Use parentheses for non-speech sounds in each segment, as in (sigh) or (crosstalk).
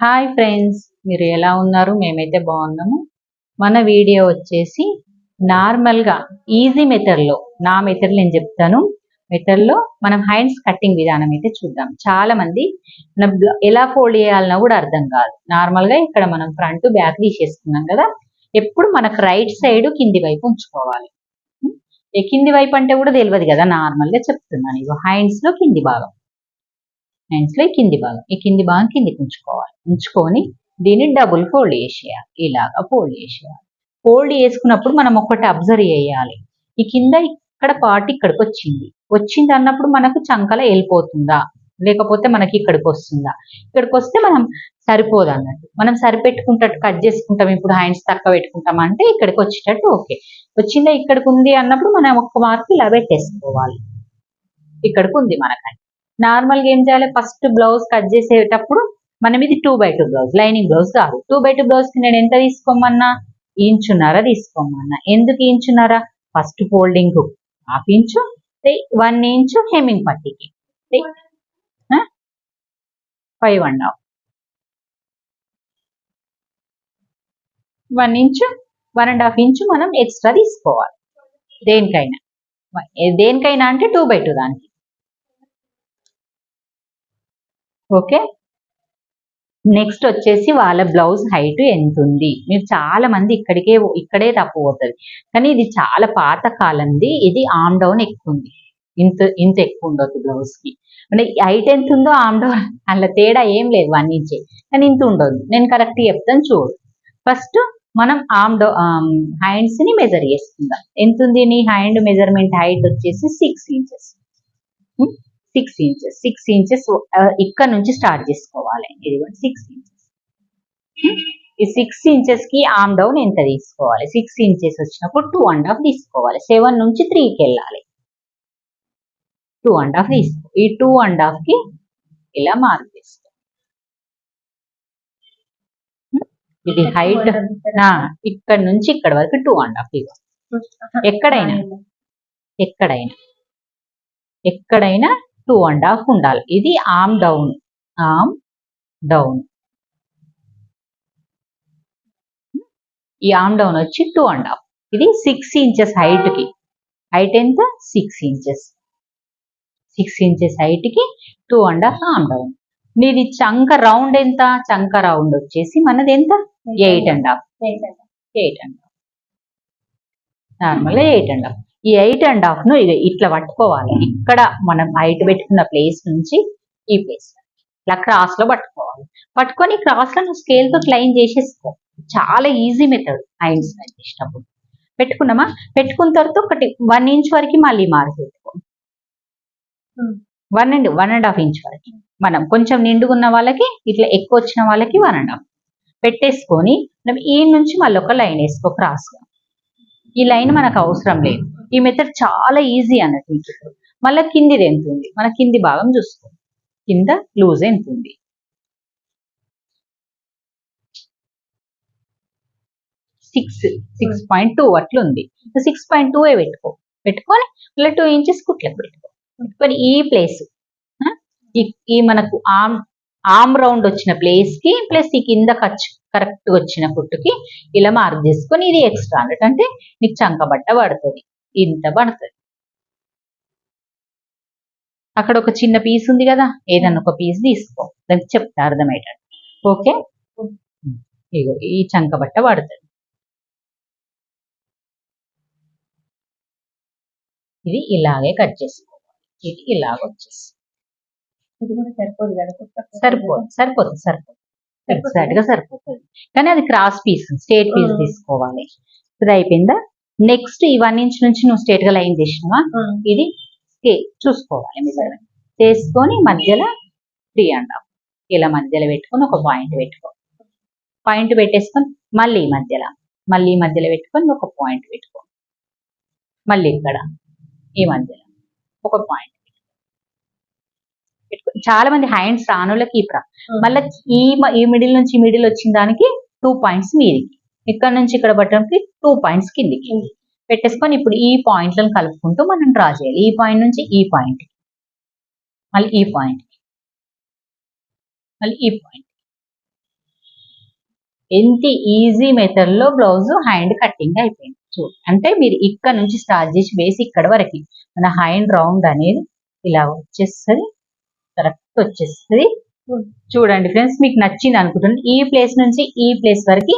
Hi friends మీరు ఎలా ఉన్నారు? మేమైతే బాగున్నాము. మన వీడియో వచ్చేసి నార్మల్గా ఈజీ మెథడ్లో నా మెథడ్ నేను చెప్తాను. మెథడ్లో మనం హ్యాండ్స్ కట్టింగ్ విధానం అయితే చూద్దాం. చాలా మంది మనం ఎలా ఫోల్డ్ చేయాలన్నా కూడా అర్థం కాదు. నార్మల్గా ఇక్కడ మనం ఫ్రంట్ బ్యాక్ తీసేసుకున్నాం కదా. ఎప్పుడు మనకు రైట్ సైడ్ కింది వైపు ఉంచుకోవాలి. కింది వైపు అంటే కూడా తెలియదు కదా నార్మల్గా చెప్తున్నాను. ఇగో హ్యాండ్స్లో కింది భాగం. హ్యాండ్స్లో కింది భాగం. ఈ కింది భాగం కిందికి ఉంచుకోవాలి. ఉంచుకొని దీన్ని డబుల్ ఫోల్డ్ చేసేయాలి. ఇలాగా ఫోల్డ్ చేసేయాలి. ఫోల్డ్ చేసుకున్నప్పుడు మనం ఒకటి అబ్జర్వ్ చేయాలి. ఈ కింద ఇక్కడ పార్ట్ ఇక్కడికి వచ్చింది. వచ్చింది అన్నప్పుడు మనకు చంకల వెళ్ళిపోతుందా? లేకపోతే మనకి ఇక్కడికి వస్తుందా? ఇక్కడికి వస్తే మనం సరిపోదు అన్నట్టు. మనం సరిపెట్టుకుంటట్టు కట్ చేసుకుంటాం. ఇప్పుడు హ్యాండ్స్ తక్కువ పెట్టుకుంటాం అంటే ఇక్కడికి వచ్చేటట్టు ఓకే వచ్చిందా ఇక్కడికి ఉంది అన్నప్పుడు మనం ఒక్క మార్క్ ఇలా పెట్టేసుకోవాలి. ఇక్కడికి ఉంది మనకంటే నార్మల్గా ఏం చేయాలి? ఫస్ట్ బ్లౌజ్ కట్ చేసేటప్పుడు మనం ఇది two by two blouse lining blouse కాదు. టూ బై టూ బ్లౌజ్కి నేను ఎంత తీసుకోమన్నా? ఇంచున్నర తీసుకోమన్నా. ఎందుకు ఇంచున్నర? First folding half inch one inch hemming పట్టికి. Five and half one inch one and half inch మనం ఎక్స్ట్రా తీసుకోవాలి. దేనికైనా. దేనికైనా అంటే టూ బై టూ దానికి. ఓకే? నెక్స్ట్ వచ్చేసి వాళ్ళ బ్లౌజ్ హైట్ ఎంత ఉంది? మీరు చాలా మంది ఇక్కడికే ఇక్కడే తప్పు పోతుంది కానీ ఇది చాలా పాత కాలంది ఇది ఆమ్ డౌన్ ఎక్కువ ఉంది. ఇంత ఇంత ఎక్కువ ఉండదు బ్లౌజ్కి అంటే హైట్ ఎంత ఉందో ఆమ్ డౌన్ (laughs) అలా తేడా ఏం లేదు వన్ ఇంచే. కానీ ఇంత ఉండదు నేను కరెక్ట్ చెప్తాను చూడు. ఫస్ట్ మనం ఆమ్ డౌ హ్యాండ్స్ని మెజర్ చేసుకుందాం. ఎంత ఉంది నీ హ్యాండ్ మెజర్మెంట్ హైట్ వచ్చేసి six inches six inches six inches ఇక్కడ నుంచి స్టార్ట్ చేసుకోవాలి. ఇది సిక్స్ ఇంచెస్ ఈ సిక్స్ ఇంచెస్కి ఆమ్ డౌన్ ఎంత తీసుకోవాలి? సిక్స్ ఇంచెస్ వచ్చినప్పుడు టూ అండ్ హాఫ్ తీసుకోవాలి. సెవెన్ నుంచి త్రీకి వెళ్ళాలి. టూ అండ్ హాఫ్ తీసుకో ఈ టూ అండ్ హాఫ్కి ఇలా మార్క్ చేసుకో. ఇది హైట్ ఇక్కడ నుంచి ఇక్కడ వరకు టూ అండ్ హాఫ్ ఇగో ఎక్కడైనా? ఎక్కడైనా? ఎక్కడైనా టూ అండ్ హాఫ్ ఉండాలి ఇది ఆమ్ డౌన్ ఆమ్ డౌన్. ఈ ఆమ్ డౌన్ వచ్చి టూ అండ్ హాఫ్. ఇది సిక్స్ ఇంచెస్ హైట్కి హైట్ ఎంత? Six inches. Six inches హైట్కి two and half arm down. నీది చంక రౌండ్ ఎంత? చంక రౌండ్ వచ్చేసి మనది ఎంత? Eight and half. Eight and half. Normal eight and half. ఈ ఎయిట్ అండ్ హాఫ్ను ఇట్లా పట్టుకోవాలి. ఇక్కడ మనం హైట్ పెట్టుకున్న ప్లేస్ నుంచి ఈ ప్లేస్ ఇట్లా క్రాస్లో పట్టుకోవాలి. పట్టుకొని క్రాస్లో నువ్వు స్కేల్తో క్లైన్ చేసేసుకో. చాలా ఈజీ మెథడ్ హ్యాండ్స్ చేసినప్పుడు పెట్టుకున్నామా? పెట్టుకున్న తర్వాత ఒకటి వన్ ఇంచ్ వరకు మళ్ళీ మార్క్ పెట్టుకో one and one and half inch వరకు. మనం కొంచెం నిండుగున్న వాళ్ళకి ఇట్లా ఎక్కువ వచ్చిన వాళ్ళకి వన్ అండ్ హాఫ్ పెట్టేసుకొని మనం ఈ నుంచి మళ్ళీ ఒక లైన్ వేసుకో క్రాస్ ఈ లైన్ మనకు అవసరం లేదు. ఈ మెథడ్ చాలా ఈజీ అన్నట్టు మీకు మళ్ళీ కిందిది ఎంత ఉంది మన కింది భాగం చూసుకో. కింద లూజ్ ఎంత ఉంది సిక్స్ సిక్స్ పాయింట్ టూ అట్లా ఉంది సిక్స్ పాయింట్ టూ పెట్టుకో. పెట్టుకొని మళ్ళీ టూ ఇంచెస్ కుట్లకు పెట్టుకో. పెట్టుకొని ఈ ప్లేస్ ఈ మనకు ఆమ్ ఆమ్ రౌండ్ వచ్చిన ప్లేస్కి ప్లస్ ఈ కింద ఖర్చు కరెక్ట్ వచ్చిన కుట్టుకి ఇలా మార్క్ చేసుకొని ఇది ఎక్స్ట్రా అన్నట్టు. అంటే నీకు చంక బట్ట పడుతుంది. ఇంత పడుతుంది. అక్కడ ఒక చిన్న పీస్ ఉంది కదా ఏదన్నా ఒక పీస్ తీసుకో. దానికి చెప్తా అర్థమయ్యేటట్టు. ఓకే? ఇగో ఈ చంక బట్ట పడుతుంది. ఇది ఇలాగే కట్ చేసుకోవాలి. ఇది ఇలాగ వచ్చేసి ఇది కూడా సరిపోదు కదా సరిపోదు సరిపోతుంది సరిపోతుంది ఎగ్జాక్ట్గా సరిపోతుంది కానీ అది క్రాస్ పీస్ స్టేట్ పీస్. తీసుకోవాలి. ఇది అయిపోయిందా? నెక్స్ట్ ఈ వన్ ఇంచ్ నుంచి నువ్వు స్ట్రేట్గా లైన్ చేసినావా ఇది స్కే- చూసుకోవాలి చేసుకొని మధ్యలో త్రీ అండ్ హాఫ్ ఇలా మధ్యలో పెట్టుకొని ఒక పాయింట్ పెట్టుకో. పాయింట్ పెట్టేసుకొని మళ్ళీ ఈ మధ్యలో. మళ్ళీ మధ్యలో పెట్టుకొని ఒక పాయింట్ పెట్టుకో. మళ్ళీ ఇక్కడ. ఈ మధ్యలో. ఒక పాయింట్ పెట్టుకో. చాలా మంది హ్యాండ్స్ రానులకి ఈ ప్రా. మళ్ళీ ఈ మిడిల్ నుంచి మిడిల్ వచ్చిన దానికి టూ పాయింట్స్ మీదికి ఇక్కడ నుంచి ఇక్కడ పట్టడానికి టూ పాయింట్స్ కిందికి. పెట్టేసుకొని ఇప్పుడు ఈ పాయింట్లను కలుపుకుంటూ మనం డ్రా చేయాలి. ఈ పాయింట్ నుంచి ఈ పాయింట్. మళ్ళీ ఈ పాయింట్. మళ్ళీ ఈ పాయింట్. ఎంత ఈజీ మెథడ్లో బ్లౌజ్ హ్యాండ్ కటింగ్ అయిపోయింది. చూడు అంటే మీరు ఇక్కడ నుంచి స్టార్ట్ చేసి వేసి ఇక్కడ వరకు మన హ్యాండ్ రౌండ్ అనేది ఇలా వచ్చేస్తుంది. కరెక్ట్ వచ్చేస్తుంది. చూడండి ఫ్రెండ్స్ మీకు నచ్చింది అనుకుంటున్నాను. ఈ ప్లేస్ నుంచి ఈ ప్లేస్ వరకు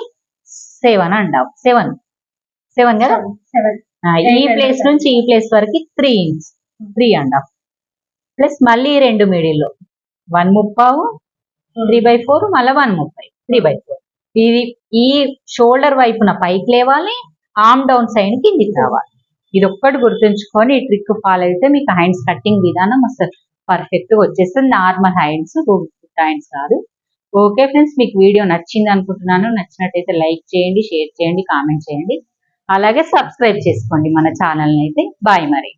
సెవెన్ అండావు సెవెన్ సెవెన్ కదా? ఈ ప్లేస్. నుంచి ఈ ప్లేస్ వరకు three inch three and half plus మళ్ళీ రెండు మిడిల్లో వన్ ముప్పావు త్రీ బై ఫోర్ మళ్ళీ వన్ ముప్పై. త్రీ బై ఫోర్ ఇది ఈ షోల్డర్ వైపున పైకి లేవాలి ఆర్మ్ డౌన్ సైడ్ కిందికి రావాలి. ఇది ఒక్కటి గుర్తుంచుకొని ఈ ట్రిక్ ఫాలో అయితే మీకు హ్యాండ్స్ కటింగ్ విధానం అసలు పర్ఫెక్ట్గా వచ్చేస్తుంది. నార్మల్ హ్యాండ్స్ హ్యాండ్స్ కాదు. ఓకే ఫ్రెండ్స్ మీకు వీడియో నచ్చింది అనుకుంటున్నాను. నచ్చినట్టయితే లైక్ చేయండి షేర్ చేయండి కామెంట్ చేయండి. అలాగే సబ్స్క్రైబ్ చేసుకోండి మన ఛానల్ని అయితే. బాయ్ మరి.